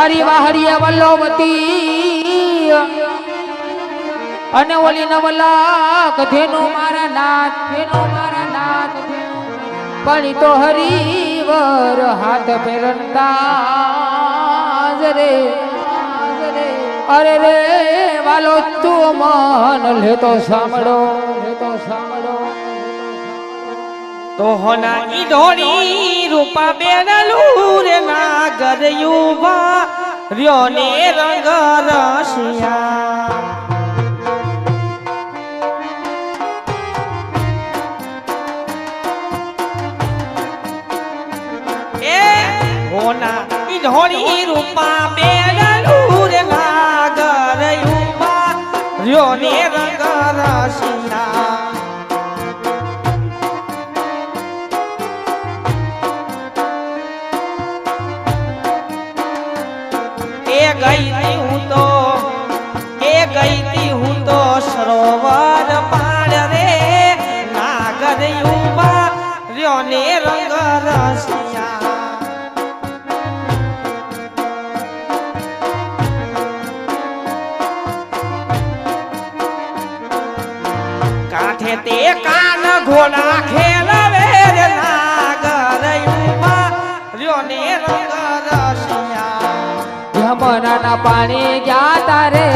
તારી વાહડીએ વલ્લવતી અને ઓલી નવલાક ધેનુ મારા નાથ ધેનુ મારા નાથ પણ તો હરિવર હાથ ફેરનતા રે. અરે રે, વાલો તું મન લેતો સાંભળો લેતો સાંભળો. તો હોના ઢોળી રૂપા બેનલું રે નાગર યુવા રહ્યો ને રંગ રસિયા. હોના રૂપા ગઈ તી હું તો, કે ગઈ તી હું તો સરોવર પાર રે. નાગર ઊભા રહ્યો ને રંગ રસિયા. કાંઠે તે કાન ઘોડા યમુનાના પાણી તારે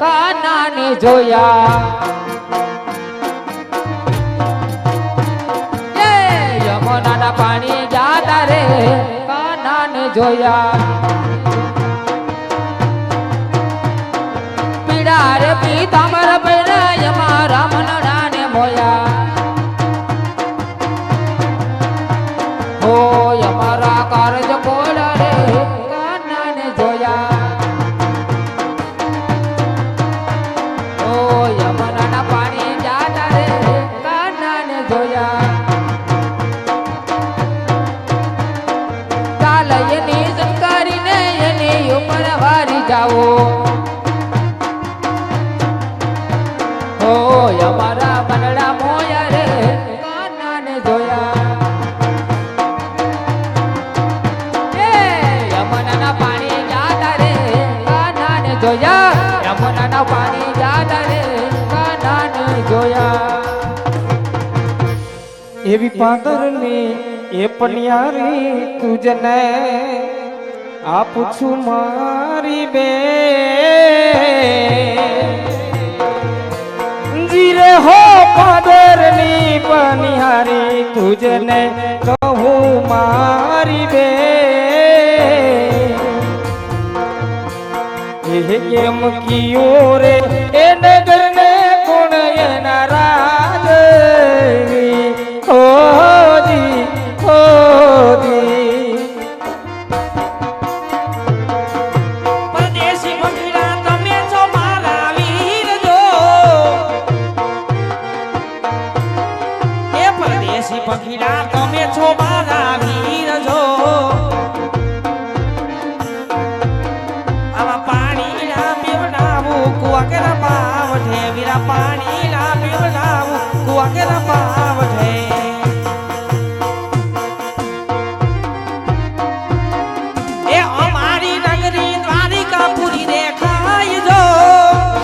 કાનાને જોયા. યમુનાના પાણી ગયા તારે કાનાને જોયા. પીડા રે પીતાંબર પાદરની એ પણિયારી તુજને. આપું મારી બે જીરે હો પાદરની પનિહારી તુજને, કહું મારી બે એમ કિયો રે એ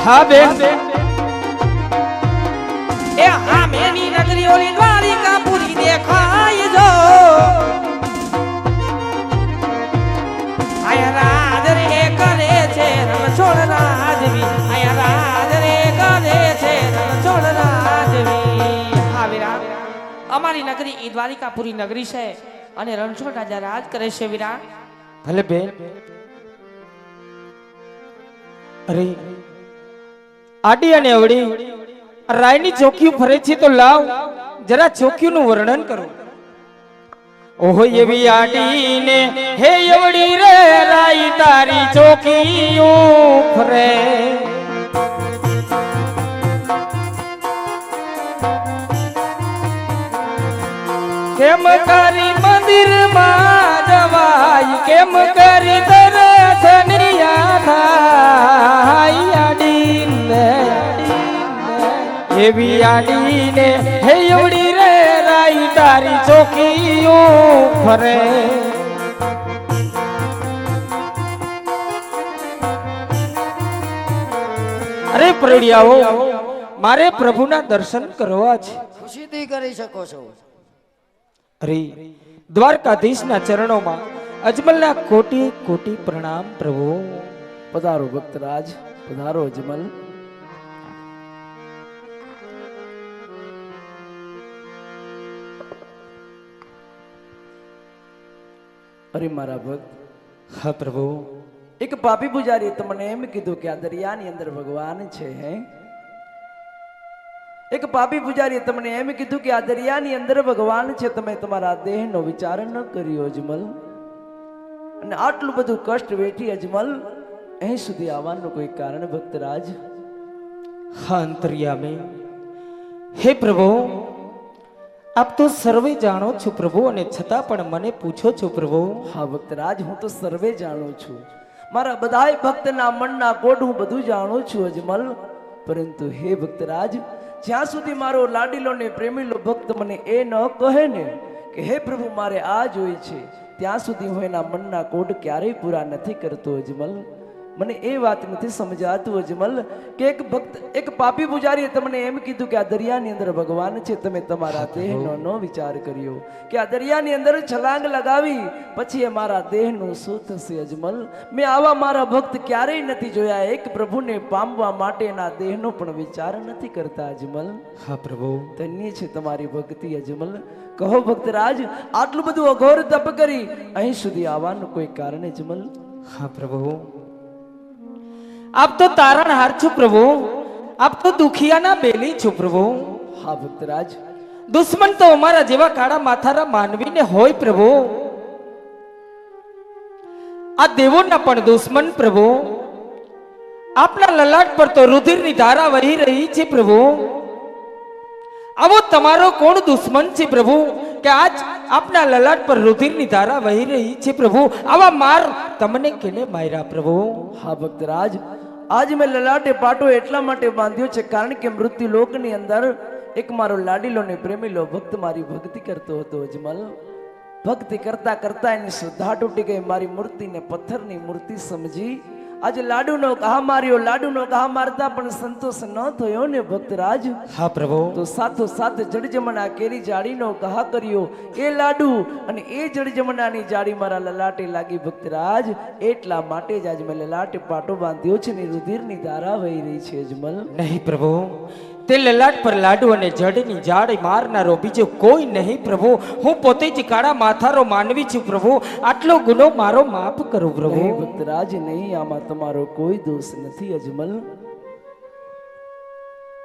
હા બેન એ હામેની નગરી ઓલી દ્વારિકા પૂરી દેખાય જો. આય રાજ રે કરે છે રમ છોડ રાજવી. આય રાજ રે કરે છે રમ છોડ રાજવી. હા વિરા અમારી નગરી ઈ દ્વારિકાપુરી નગરી છે અને રણછોડ રાજા રાજ કરે છે વીરા ભલે બેન. અરે આડી અને અવળી. રાયની ચોકીઓ ફરે છે તો લાવ. જરા ચોકીઓનું વર્ણન કરો. ઓહો, એવી આડીને, હે એવડી રે રાઈ તારી ચોકીઓ ફરે. કેમ કરી મંદિરમાં જવાય? કેમ કરી દર્શનિયા થાય? એવી આડીને હે એવડી રે રાઈ તારી ચોકીઓ ફરે. અરે પ્રડિયાઓ મારે પ્રભુના દર્શન કરવા છે. ખુશીથી કરી શકો છો. અરે દ્વારકાધીશના ચરણોમાં અજમલના કોટી કોટી પ્રણામ પ્રભુ. પધારો ભક્તરાજ પધારો અજમલ. અરે મારા ભક્ત, હા પ્રભુ. એક પાપી પૂજારી તમને એમ કીધું કે આ દરિયાની અંદર ભગવાન છે, હે? એક પાપી પૂજારીએ તમને એમ કીધું કે આ દરિયાની અંદર ભગવાન છે, તમે તમારા દેહનો વિચાર ન કર્યો, અજમલ. અને આટલું બધું કષ્ટ વેઠી, અજમલ, અહીં સુધી આવવાનું કોઈ કારણ ભક્તરાજ? હા અંતર્યામી. હે પ્રભુ આપ તો સર્વે જાણો છો પ્રભુ, અને છતાં પણ મને પૂછો છો પ્રભુ. હા, ભક્તરાજ, હું તો સર્વે જાણું છું. મારા બધાય ભક્તના મનના કોડ હું બધું જાણું છું, અજમલ. પરંતુ હે ભક્તરાજ, જ્યાં સુધી મારો લાડીલો ને પ્રેમીલો ભક્ત મને એ ન કહે ને કે હે પ્રભુ, મારે આ જોઈએ છે, ત્યાં સુધી હું એના મનના કોડ ક્યારેય પૂરા નથી કરતો, અજમલ. મને એ વાત નથી સમજાતું અજમલ કે એક ભક્ત એક પાપી પૂજારીએ તમને એમ કીધું કે આ દરિયાની અંદર ભગવાન છે તમે તમારા દેહનો વિચાર કર્યો. કે આ દરિયાની અંદર છલાંગ લગાવી પછી એ મારા દેહનું શું થશે અજમલ? મેં આવા મારા ભક્ત ક્યારેય નથી જોયા. એક પ્રભુને પામવા માટેના દેહનો પણ વિચાર નથી કરતા અજમલ. હા પ્રભુ. ધન્ય છે તમારી ભક્તિ અજમલ. કહો ભક્તરાજ આટલું બધું અઘોર તપ કરી અહીં સુધી આવવાનું કોઈ કારણ અજમલ? હા પ્રભુ. આપ તો તારણ હાર છો પ્રભુ. આપ તો દુખિયાના બેલી છો પ્રભુ. હા ભક્તરાજ. દુશ્મન તો અમારા જેવા કાળા માથારા માનવીને હોય પ્રભુ. આ દેવોના પણ દુશ્મન પ્રભુ. આપના લલાટ પર તો રુધિરની ધારા વહી રહી છે પ્રભુ. આવો તમારો કોણ દુશ્મન છે પ્રભુ? કે આજ આપના લલાટ પર રુધિરની ધારા વહી રહી છે, પ્રભુ. આવા માર તમને કેને માર્યા, પ્રભુ? હા, ભક્તરાજ, આજ મેં લલાટે પાટો એટલા માટે બાંધ્યો છે, કારણ કે મૃત્યુ લોકની અંદર એક મારો લાડીલો ને પ્રેમીલો ભક્ત મારી ભક્તિ કરતો હતો, અજમલ. ભક્તિ કરતા કરતા એની શ્રદ્ધા તૂટી ગઈ, મારી મૂર્તિને પથ્થરની મૂર્તિ સમજી આજે લાડુનો ઘા માર્યો લાડુનો ઘા મારતા પણ સંતોષ ન થયો ને ભક્તરાજ. હા પ્રભુ. તો સાથો સાથ જડજમણા કેરી જાળીનો ઘા કર્યો. એ લાડુ અને એ જડજમણાની જાળી મારા લલાટે લાગી ભક્તરાજ. એટલા માટે જ આજ મેં લલાટે પાટો બાંધ્યો છે ને રુધિરની ધારા વહી રહી છે અજમલ. નહીં પ્રભુ. તે લલાટ પર લાડુ અને જડની જાડ મારનારો બીજો કોઈ નહીં પ્રભુ. હું પોતે જ કાળા માથારો માનવી છું પ્રભુ. આટલો ગુનો મારો માફ કરો પ્રભુ. ભક્તરાજ, નહીં, આમાં તમારો કોઈ દોષ નથી અજમલ.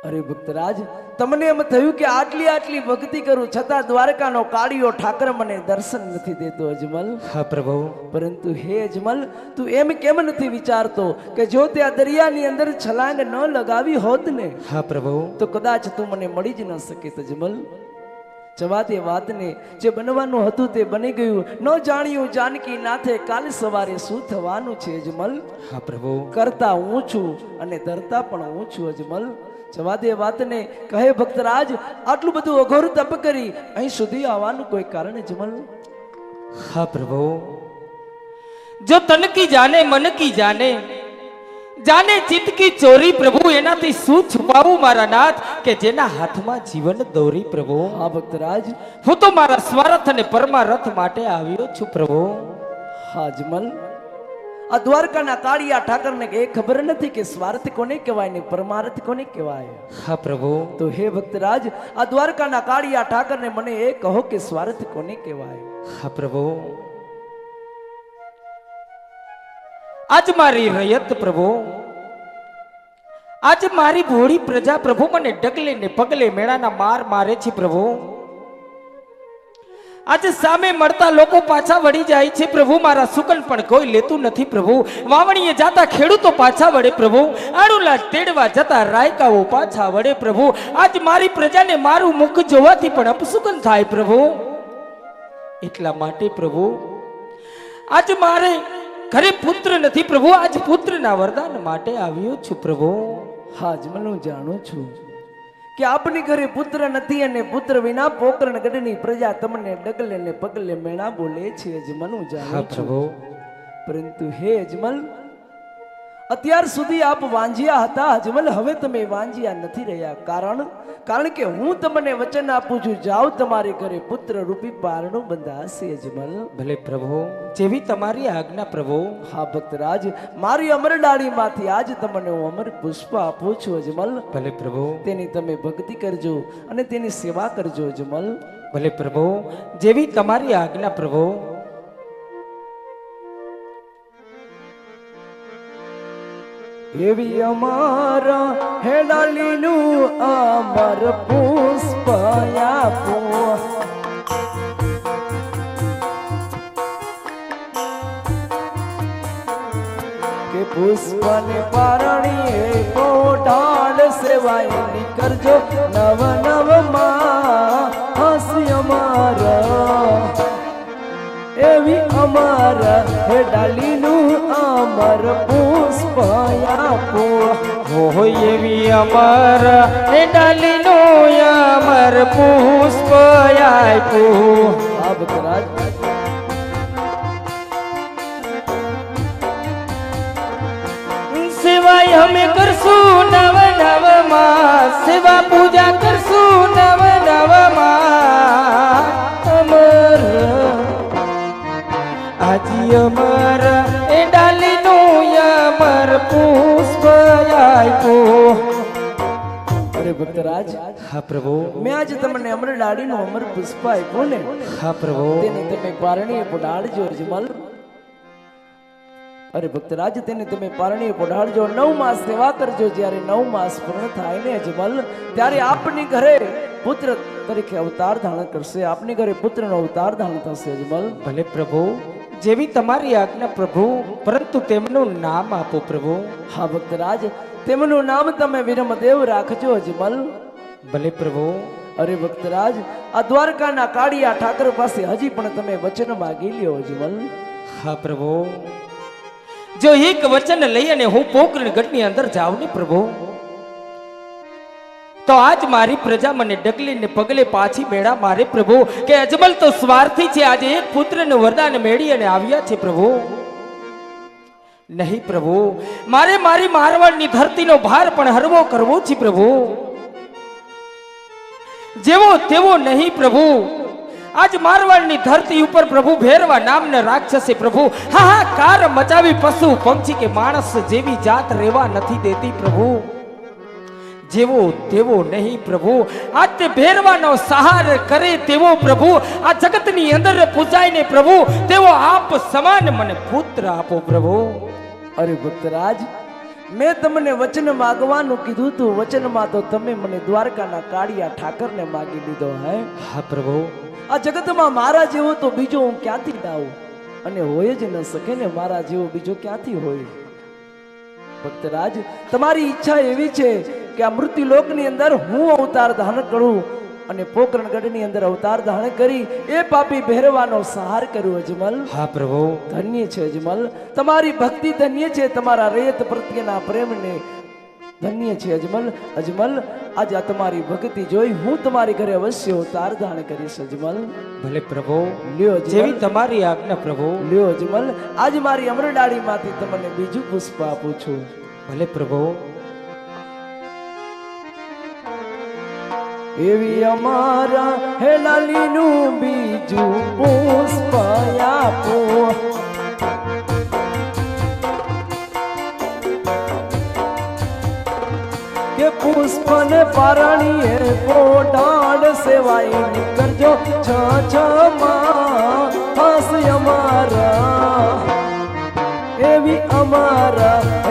અરે ભક્તરાજ તમને એમ થયું કે આટલી આટલી ભક્તિ કરું છતાં દ્વારકાનો કાળીઓ ઠાકર મને દર્શન નથી દેતો અજમલ. હા પ્રભુ. પરંતુ હે અજમલ તું એમ કેમ નથી વિચારતો કે જો તે આ દરિયાની અંદર છલાંગ ન લગાવી હોત ને હા પ્રભુ. તો કદાચ તું મને મળી જ ન શકે અજમલ. જવા દે વાતને જે બનવાનું હતું તે બની ગયું. ન જાણ્યું જાનકી નાથે કાલ સવારે શું થવાનું છે અજમલ. હા પ્રભુ. કરતા હું છું અને ધરતા પણ હું છું અજમલ. જવા દે વાતને કહે ભક્તરાજ આટલું બધું અઘોર તપ કરી અહીં સુધી આવવાનું કોઈ કારણ જમલ હા પ્રભુ. જો તન કી જાને મન કી જાને જાને ચિત્ત કી ચોરી પ્રભુ એનાથી શું છુપાવું મારા નાથ કે જેના હાથમાં જીવન દોરી પ્રભુ? હા ભક્તરાજ. હું તો મારા સ્વાર્થ અને પરમારથ માટે આવ્યો છું પ્રભુ. હા અજમલ આ દ્વારકાના કાળિયા ઠાકરને એ ખબર નથી કે સ્વાર્થ કોને કહેવાય ને પરમાર્થ કોને કહેવાય? હા પ્રભુ. તો હે ભક્તરાજ આ દ્વારકાના કાળિયા ઠાકરને મને એ કહો કે સ્વાર્થ કોને કહેવાય? હા પ્રભુ. આજ મારી રયત પ્રભુ. આજ મારી ભોળી પ્રજા પ્રભુ મને ડગલે ને પગલે મેળાના માર મારે છે પ્રભુ. આજે સામે મળતા લોકો પાછા વળી જાય છે. પ્રભુ, મારા સુકન પણ કોઈ લેતું નથી, પ્રભુ. વાવણીએ જાતા ખેડૂતો પાછા વળે, પ્રભુ. આડુલા તેડવા જતા રાયકાઓ પાછા વળે, પ્રભુ. આજ મારી પ્રજાને મારું મુખ જોવાથી પણ અપસુકન થાય, પ્રભુ. એટલા માટે, પ્રભુ, આજ મારે ઘરે પુત્ર નથી, પ્રભુ. આજ પુત્રના વરદાન માટે આવ્યો છું, પ્રભુ. હાજ હું જાણું છું. કે આપની ઘરે પુત્ર નથી અને પુત્ર વિના પોકરણ ગઢની પ્રજા તમને ડગલે ને પગલે મેણા બોલે છે હા જાણું પરંતુ હે અજમલ અત્યાર સુધી આપ વાંજ્યા હતા અજમલ. હવે તમે વાંજ્યા નથી રહ્યા. કારણ કારણ કે હું તમને વચન આપું છું જાઓ તમારે ઘરે પુત્ર રૂપી પારણું બંધાશે અજમલ. ભલે પ્રભુ જેવી તમારી આજ્ઞા પ્રભુ. હા ભક્તરાજ મારી અમરડાળીમાંથી આજ તમને હું અમર પુષ્પ આપું છું અજમલ. ભલે પ્રભુ. તેની તમે ભક્તિ કરજો અને તેની સેવા કરજો અજમલ. ભલે પ્રભુ જેવી તમારી આજ્ઞા પ્રભુ. એવી અમારા હેડાલીનું અમર પુષ્પયા આપો. કે પુષ્પને પારણીએ કોટાળ સેવાય નીકળજો નવ નવમાં. અમર હે ડાલીનું અમર પુષ્પયા આપો હો એવી અમર હે ડાલીનું અમર પુષ્પયા આપ્યું આ ભક્તરાજ સેવાય અમે કરશું નવ નવમાં સેવા પૂજા કરશું નવ અમર એ ડાલીનું યમર પુષ્પ આપ્યું અરે ભક્તરાજ હા પ્રભુ. મેં આજે તમને અમર ડાળીનું અમર પુષ્પ આપ્યું ને. હા પ્રભુ. તેને તમે પારણીએ પોઢાડજો અજમલ. અરે ભક્તરાજ તેને તમે પારણીએ પોઢાડજો નવ માસ સેવા કરજો જ્યારે નવ માસ પૂર્ણ થાય ને અજમલ. ત્યારે આપની ઘરે પુત્ર તરીકે અવતાર ધારણ કરશે. આપની ઘરે પુત્રનો અવતાર ધારણ થશે અજમલ. ભલે પ્રભુ. જેવી તમારી આજ્ઞા પ્રભુ પરંતુ તેમનું નામ આપો પ્રભુ. હા ભક્તરાજ તેમનું નામ તમે વિરમદેવ રાખજો અજમલ. ભલે પ્રભુ. અરે ભક્તરાજ આ દ્વારકાના કાળિયા ઠાકર પાસે હજી પણ તમે વચન માગી લ્યો અજમલ. હા પ્રભુ. જો એક વચન લઈ અને હું પોકરણ ગઢની અંદર જાઉં ને પ્રભુ? તો આજ મારી પ્રજા મને ડગલીને પગલે પાછી મેળા. મારે પ્રભુ, કે અજમલ તો સ્વાર્થી છે. આજે એક પુત્રનું વરદાન મેળી અને આવ્યા છે પ્રભુ. નહીં પ્રભુ, મારે મારી મારવાડની ધરતીનો ભાર પણ હરવો કરવો છે પ્રભુ. જેવો તેવો નહીં પ્રભુ. આજ મારવાડની ધરતી ઉપર પ્રભુ ભેરવા નામના રાક્ષસે પ્રભુ, હા હા, કાર મચાવી પશુ. પંક્ષી કે માણસ જેવી જાત રેવા નથી દેતી પ્રભુ. જેવો તેવો નહીં પ્રભુ. આ તે ભેરવાનો સહાર કરે તેવો પ્રભુ. આ જગતની અંદર પૂજાય ને પ્રભુ તેવો આપ સમાન મને પુત્ર આપો પ્રભુ. અરે ભક્તરાજ મેં તમને વચન માગવાનું કીધું તું. વચનમાં તો તમે મને દ્વારકાના કાળિયા ઠાકરને માગી લીધો હે. હા પ્રભુ. આ જગતમાં મારા જેવો તો બીજો હું ક્યાંથી લાવું અને હોય જ ન શકે ને મારા જેવો બીજો ક્યાંથી હોય? ભક્તરાજ તમારી ઈચ્છા એવી છે કે આ મૃત્યુલોકની અંદર હું અવતાર ધારણ કરું અને પોકરણગઢની અંદર અવતાર ધારણ કરી એ પાપી ભેરવાનો સહાર કર્યો અજમલ. હા પ્રભુ. ધન્ય છે અજમલ. તમારી ભક્તિ ધન્ય છે તમારા રેત પ્રત્યેના પ્રેમને ધન્ય છે અજમલ. અજમલ આજે આ તમારી ભક્તિ જોઈ હું તમારી ઘરે અવશ્ય અવતાર ધારણ કરીશ અજમલ. ભલે પ્રભુ. લ્યો જેવી તમારી આજ્ઞા પ્રભુ. લ્યો અજમલ. આજ મારી અમરડાળીમાંથી તમને બીજું પુષ્પ આપું છું. ભલે પ્રભુ. એવી અમારા હેલાલીનું બીજું પુષ્પ આપો કે પુષ્પને પારણીએ કોટાડ સેવાય કરજો છ છ માં અમારા, એવી અમારા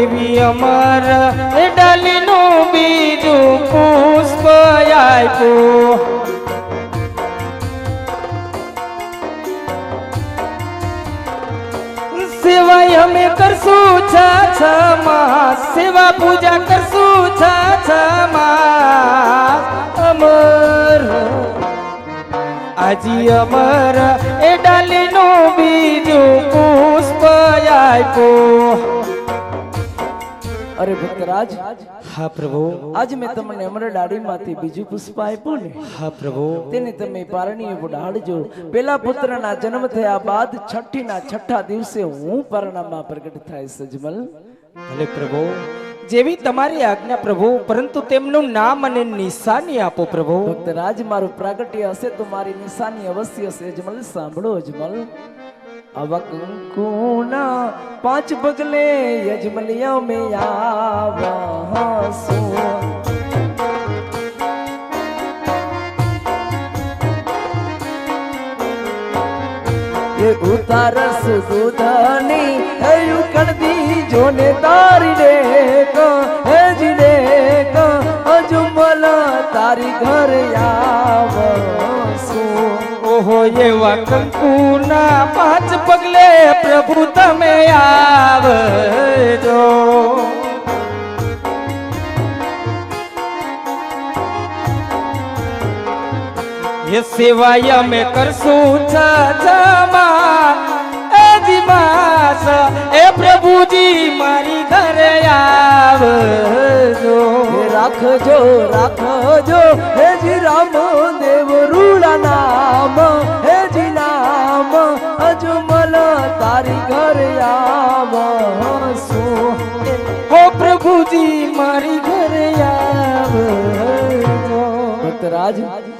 એવી અમર એ ડાલીનું બીજું પુષ્પ આપ્યું. સેવાય અમે કરશું છ છ માસ, સેવા પૂજા કરશું છ છ માસ. અમર, આજી અમર એ ડાલીનું બીજું પુષ્પ આપ્યું. અરે ભક્તરાજ હા પ્રભુ. આજ મેં તમને અમર ડાળીમાંથી બીજું પુષ્પ આપ્યું ને. હા પ્રભુ. તેને તમે પારણીએ ઉડાડજો પેલા પુત્રના જન્મ થયા બાદ છઠ્ઠી ના છઠ્ઠા દિવસે હું પરણામાં પ્રગટ થાય સજમલ. ભલે પ્રભુ. જેવી તમારી આજ્ઞા પ્રભુ પરંતુ તેમનું નામ અને નિશાની આપો પ્રભુ. ભક્તરાજ મારું પ્રાગટ્ય હશે તો મારી નિશાની અવશ્ય હશે અજમલ સાંભળો અજમલ. આવા કંકુના પાંચ પગલે યજમલિયા મેં આવા શું એ ઉતારસ દૂધની હયું કણદી જોને તારી રે ક હે જીને ક અજમલ તારી ઘર આવશું ઓહો, એવા કંકુના પાંચ પગલે પ્રભુ તમે આવજો. એ સેવાય અમે કરશું છાછામાં એ જીવાસ આવજો રાખજો રાખજો હેજી રામ દેવ રૂડા નામ હેજી નામ અજમલ તારી ઘર આવશું હો પ્રભુજી મારી ઘર આવજો ભક્તરાજ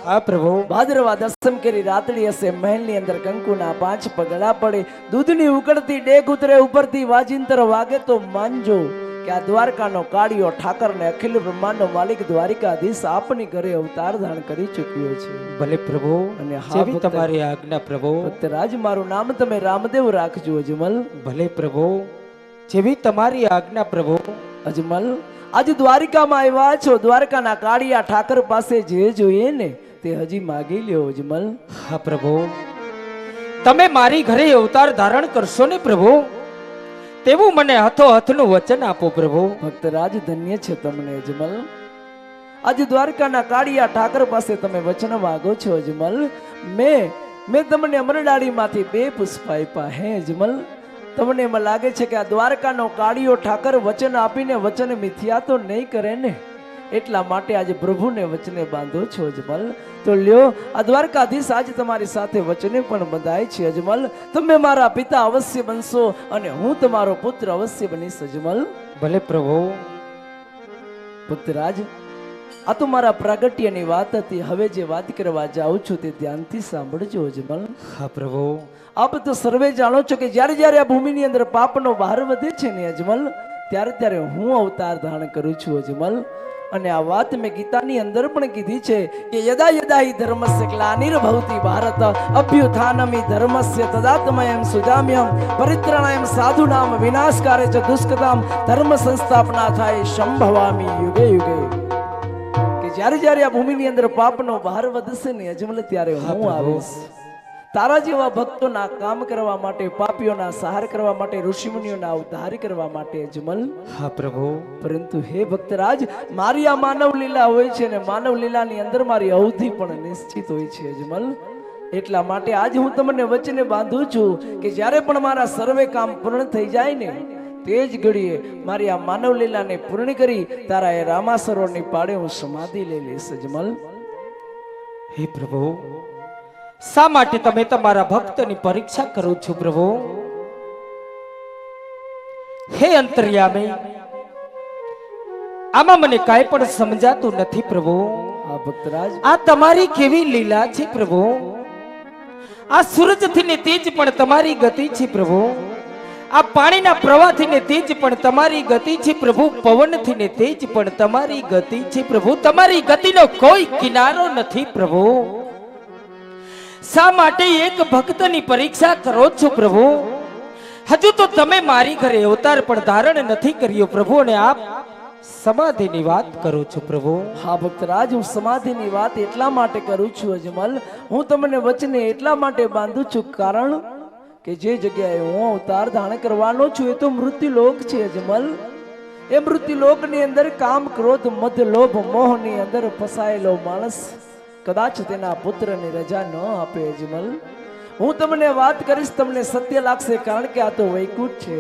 આ પ્રભુ। ભાદરવા દસમ કરી રાતડી હશે મહેલની અંદર કંકુના પાંચ પગલા પડે દૂધની ઉકળતી ડેગ ઉતરે ઉપરથી વાજિંતર વાગે તો માનજો કે આ દ્વારકાનો કાળિયો ઠાકરને અખિલ બ્રહ્માંડનો માલિક દ્વારિકાધીશ આપની ઘરે અવતાર ધારણ કરી ચૂક્યો છે. ભલે પ્રભુ અને હા તમારી આજ્ઞા પ્રભુ. ભક્તરાજ મારું નામ તમે રામદેવ રાખજો અજમલ. ભલે પ્રભુ જેવી તમારી આજ્ઞા પ્રભુ. અજમલ આજે દ્વારિકામાં આવ્યા છો. દ્વારકાના કાળિયા ઠાકર પાસે જે જોઈએ ને તે હજી માગી લ્યો અજમલ. હા પ્રભુ. તમે મારી ઘરે અવતાર ધારણ કરશો ને પ્રભુ? તેવું મને હથો હથનું વચન આપો પ્રભુ. ભક્તરાજ ધન્ય છે તમને અજમલ. આજે દ્વારકાના કાળિયા ઠાકર પાસે તમે વચન માગો છો અજમલ. મેં મેં તમને અમરડાળીમાંથી બે પુષ્પ આપ્યા હે અજમલ. તમને એમાં લાગે છે કે આ દ્વારકાનો કાળિયો ઠાકર વચન આપીને વચન મિથ્યા તો નહીં કરે ને? એટલા માટે આજે પ્રભુને વચને બાંધો છો અજમલ. તો લ્યો આ દ્વારકાધીશ આજે તમારી સાથે વચને પણ બંધાય છે અજમલ. તમે મારા પિતા અવશ્ય બનશો અને હું તમારો પુત્ર અવશ્ય બનીશ અજમલ. ભલે પ્રભુ. પુત્રરાજ આ તો મારા પ્રાગટ્યની વાત હતી. હવે જે વાત કરવા જાઉં છું તે ધ્યાનથી સાંભળજો અજમલ. હા પ્રભુ. આપ તો સર્વે જાણો છો કે જ્યારે જ્યારે આ ભૂમિની અંદર પાપનો ભાર વધે છે ને અજમલ ત્યારે ત્યારે હું અવતાર ધારણ કરું છું અજમલ. અને આ વાત મેં ગીતાની અંદર પણ કીધી છે કે યદા યદા હિ ધર્મસ્ય ગ્લાનિર્ભવતી ભારત અભ્યુત્થાનમિ ધર્મસ્ય તદાત્મયમ સુજામ્યમ સાધુ સાધુનામ વિનાશકારે ચ દુષ્કતામ ધર્મ સંસ્થાપના થાય સંભવામી યુગે યુગે કે જ્યારે જ્યારે આ ભૂમિની અંદર પાપનો ભાર વધશે ને અજમલ ત્યારે હું. આવીશ તારા જેવા ભક્તોના કામ કરવા માટે પાપીઓના સહાર કરવા માટે ઋષિમુનિઓના ઉદ્ધાર કરવા માટે અજમલ હા પ્રભુ. પરંતુ હે ભક્તરાજ મારી આ માનવ લીલા હોય છે ને માનવ લીલાની અંદર મારી અવધિ પણ નિશ્ચિત હોય છે અજમલ એટલા માટે આજ હું તમને વચને બાંધું છું કે જ્યારે પણ મારા સર્વે કામ પૂર્ણ થઈ જાય ને તે જ ઘડીએ મારી આ માનવ લીલાને પૂર્ણ કરી તારા એ રામાસરોની પાડે હું સમાધિ લઈ લઈશ અજમલ હે પ્રભુ. શા માટે તમે તમારા ભક્તની પરીક્ષા કરો છો પ્રભુ? હે અંતર્યામી આમાં મને કાંઈ પણ સમજાતું નથી પ્રભુ. હા ભક્તરાજ. આ તમારી કેવી લીલા છે પ્રભુ? આ સૂરજથી ને તેજ પણ તમારી ગતિ છે પ્રભુ. આ પાણીના પ્રવાહથી ને તેજ પણ તમારી ગતિ છે પ્રભુ. પવનથી ને તેજ પણ તમારી ગતિ છે પ્રભુ. તમારી ગતિનો કોઈ કિનારો નથી પ્રભુ. શા માટે એક ભક્તની પરીક્ષા કરો છો પ્રભુ? હજુ તો તમે મારી ઘરે અવતાર પણ ધારણ નથી કર્યો પ્રભુ, અને આપ સમાધિની વાત કરો છો પ્રભુ? હા, ભક્તરાજ, હું સમાધિની વાત એટલા માટે કરું છું અજમલ. હું તમને વચને એટલા માટે બાંધું છું કારણ કે જે જગ્યાએ હું અવતાર ધારણ કરવાનો છું એ તો મૃત્યુલોક છે અજમલ. એ મૃત્યુલોકની અંદર કામ, ક્રોધ મધ લોભ મોહની અંદર ફસાયેલો માણસ કદાચ તેના પુત્રને રજા ન આપે અજમલ. હું તમને વાત કરીશ, તમને સત્ય લાગશે કારણ કે આ તો વૈકુંઠ છે.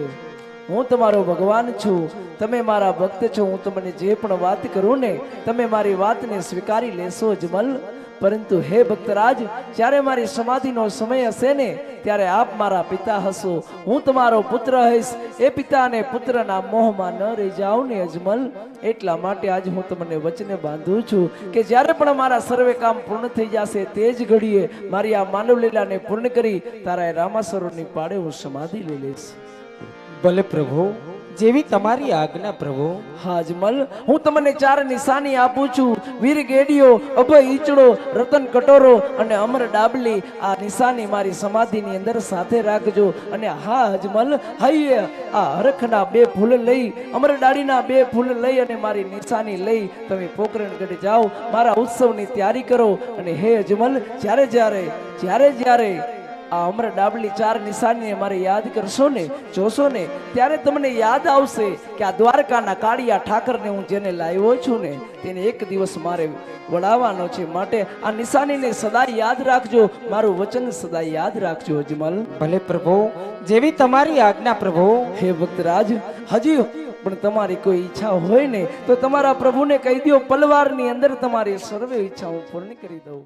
હું તમારો ભગવાન છું, તમે મારા ભક્ત છો, હું તમને જે પણ વાત કરું ને, તમે મારી વાતને સ્વીકારી લેશો અજમલ. પરંતુ હે ભક્તરાજ, જ્યારે મારી સમાધિનો સમય હશે ને, ત્યારે આપ મારા પિતા હશો. હું તમારો પુત્ર હઈશ. એ પિતા અને પુત્રના મોહમાં ન રહી જાઉં ને અજમલ. એટલા માટે આજ હું તમને વચને બાંધું છું કે જ્યારે પણ મારા સર્વે કામ પૂર્ણ થઈ જશે તે જ ઘડીએ મારી આ માનવલીલાને પૂર્ણ કરી તારા રામાસરોની પાડે હું સમાધિ લઈ લઈશ. ભલે પ્રભુ. જેવી તમારી આજ્ઞા, પ્રભુ. હા અજમલ હું તમને ચાર નિશાની આપું છું. વીર ગેડિયો, અભય ઈચડો, રતન કટોરો અને અમર ડાબલી. આ નિશાની મારી સમાધિની અંદર સાથે રાખજો. અને હા, હજમલ. હૈયે, આ હરખના બે ફૂલ લઈ, અમર ડાળીના બે ફૂલ લઈ અને મારી નિશાની લઈ. તમે પોકરણગઢ જાઓ. મારા ઉત્સવની તૈયારી કરો. અને હે અજમલ જ્યારે જ્યારે જ્યારે જ્યારે આ અમર ડાબલી ચાર નિશાનીને મારે યાદ કરશો ને જોશો ને ત્યારે તમને યાદ આવશે કે આ દ્વારકાના કાળિયા ઠાકરને હું જેને લાવ્યો છું ને તેને એક દિવસ મારે વળાવવાનો છે માટે આ નિશાનીને સદાય યાદ રાખજો મારું વચન સદાય યાદ રાખજો અજમલ. ભલે પ્રભુ જેવી તમારી આજ્ઞા પ્રભુ. હે ભક્તરાજ હજી પણ તમારી કોઈ ઈચ્છા હોય ને તો તમારા પ્રભુને કહી દો પલવારની અંદર તમારી સર્વે ઈચ્છા હું પૂર્ણ કરી દઉં.